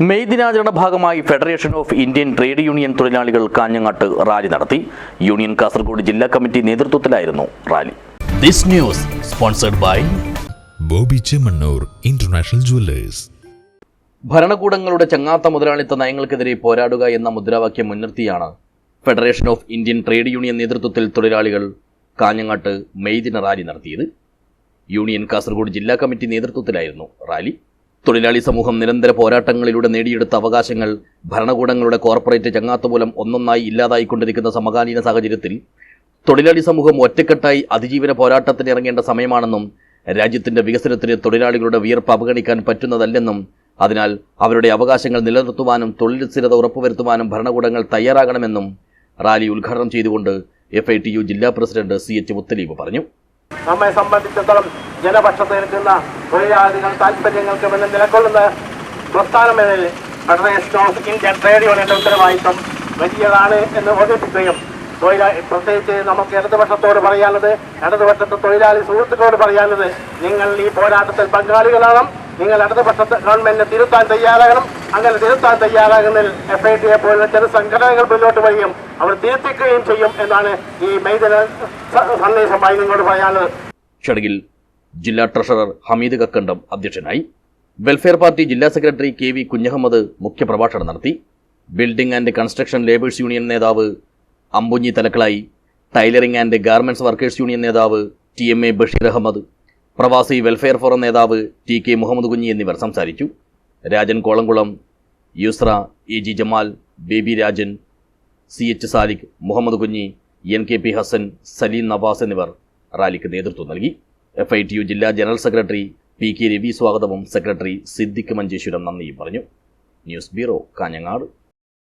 May ദിനാചരണ ഭാഗമായി federation of Indian trade union തൊഴിലാളികൾ കാഞ്ഞങ്ങാട്ട് റാലി നടത്തി. യൂണിയൻ കാസർഗോഡ് ജില്ലാ കമ്മിറ്റി നേതൃത്വത്തിലായിരുന്നു rally. This news sponsored by Bobby Chemmannur international jewellers. ഭരണകൂടങ്ങളുടെ ചങ്ങാത്ത മുതലാളിത്ത നയങ്ങൾക്കെതിരെ പോരാടുക എന്ന മുദ്രാവാക്യം മുൻനിർത്തിയാണ് federation of Indian trade union നേതൃത്വത്തിൽ തൊഴിലാളികൾ കാഞ്ഞങ്ങാട്ട് മെയ് ദിന റാലി നടത്തിയത്. യൂണിയൻ കാസർഗോഡ് ജില്ലാ കമ്മിറ്റി നേതൃത്വത്തിലായിരുന്നു റാലി. തൊഴിലാളി സമൂഹം നിരന്തര പോരാട്ടങ്ങളിലൂടെ നേടിയെടുത്ത അവകാശങ്ങൾ ഭരണകൂടങ്ങളുടെ കോർപ്പറേറ്റ് ചങ്ങാത്ത മൂലം ഒന്നൊന്നായി ഇല്ലാതായിക്കൊണ്ടിരിക്കുന്ന സമകാലീന സാഹചര്യത്തിൽ തൊഴിലാളി സമൂഹം ഒറ്റക്കെട്ടായി അതിജീവന പോരാട്ടത്തിന് ഇറങ്ങേണ്ട സമയമാണെന്നും രാജ്യത്തിന്റെ വികസനത്തിന് തൊഴിലാളികളുടെ വിയർപ്പ് അവഗണിക്കാൻ പറ്റുന്നതല്ലെന്നും അതിനാൽ അവരുടെ അവകാശങ്ങൾ നിലനിർത്തുവാനും തൊഴിൽ സ്ഥിരത ഉറപ്പുവരുത്തുവാനും ഭരണകൂടങ്ങൾ തയ്യാറാകണമെന്നും റാലി ഉദ്ഘാടനം ചെയ്തുകൊണ്ട് എഫ് ഐ ടി യു ജില്ലാ പ്രസിഡന്റ് സി എച്ച് മുത്തലീബ് പറഞ്ഞു. നമ്മെ സംബന്ധിച്ചിടത്തോളം ജനപക്ഷത്ത് നിൽക്കുന്ന തൊഴിലാളികൾ താല്പര്യങ്ങൾക്ക് മുന്നിൽ നിലകൊള്ളുന്ന പ്രസ്ഥാനം എന്നതിൽ ഫെഡറേഷൻ ഓഫ് ഇന്ത്യൻ ട്രേഡ് യൂണിയന്റെ ഉത്തരവാദിത്വം വലിയതാണ് എന്ന് ഓർമ്മിപ്പിക്കുകയും തൊഴിലാളി പ്രത്യേകിച്ച് നമുക്ക് ഇടതുപക്ഷത്തോട് പറയാനുള്ളത് ഇടതുപക്ഷത്തെ തൊഴിലാളി സുഹൃത്തുക്കളോട് പറയാനുള്ളത് നിങ്ങൾ ഈ പോരാട്ടത്തിൽ പങ്കാളികളാകണം നിങ്ങൾ ഇടതുപക്ഷത്തെ ഗവൺമെന്റിനെ തിരുത്താൻ തയ്യാറാകണം അങ്ങനെ തിരുത്താൻ തയ്യാറാകുന്നതിൽ എഫ് ഐ ടി എ പോലുള്ള ചില സംഘടനകൾ മുന്നോട്ട് വരികയും അവർ തിരുത്തിക്കുകയും ചെയ്യും എന്നാണ് ഈ മെയ്തന സന്ദേശമായി നിങ്ങളോട് പറയാനുള്ളത്. ചടങ്ങിൽ ജില്ലാ ട്രഷറർ ഹമീദ് കക്കണ്ടം അധ്യക്ഷനായി. വെൽഫെയർ പാർട്ടി ജില്ലാ സെക്രട്ടറി കെ വി കുഞ്ഞഹമ്മദ് മുഖ്യപ്രഭാഷണം നടത്തി. Building and construction labours union നേതാവ് Ambunhi തലക്കളായി. Tailoring and garments workers union നേതാവ് T M A Basheer Ahmed. Pravasi welfare forum നേതാവ് ടി കെ മുഹമ്മദ് കുഞ്ഞി എന്നിവർ സംസാരിച്ചു. Rajan Kolamkulam Yusra A G Jamal Baby Rajan C H Salikh Muhammed Kunhi N K P Hasan Saleem Nawas എന്നിവർ റാലിക്ക് നേതൃത്വം നൽകി. F I T U ജില്ലാ general secretary P K Ravi സ്വാഗതവും secretary Siddique Manjeshwaram നന്ദിയും പറഞ്ഞു. News bureau Kanhangad.